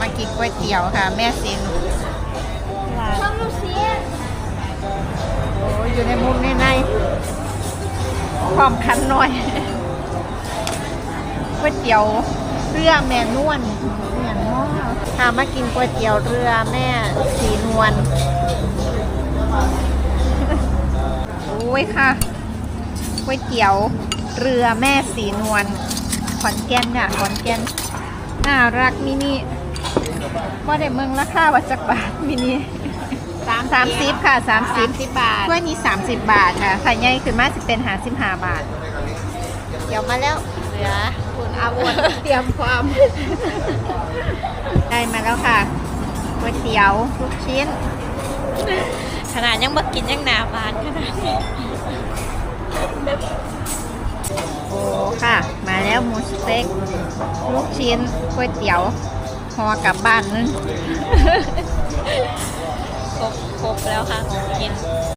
มากินก๋วยเตี๋ยวค่ะ แม่ซินร้านโอ้อยู่ในมุมในในความคันหน่อยก๋วยเตี๋ยวเรือแม่นวลเหมือนหม้อค่ะมากินก๋วยเตี๋ยวเรือแม่สีนวลโอ้ยค่ะก๋วยเตี๋ยวเรือแม่สีนวลขอนแก่นเนี่ยขอนแก่นน่ารักมินิ ว่าได้เมืองราคาว่าจักบาทมินิสามสามสิบค่ะสามสิบสิบบาทถ้วยนี้สามสิบบาทค่ะไข่ใหญ่ขึ้นมาจะเป็นหาสิบห้าบาท เดี๋ยวมาแล้วเหลือคุณอาวุธเตรียมความ ได้มาแล้วค่ะก๋วยเตี๋ยวลูกชิ้น ขนาดยังมากินยังหนาบานขนาดนี้โอ้ค่ะ มาแล้วหมูสเต็ก ลูกชิ้นก๋วยเตี๋ยว หอกลับบ้านนึง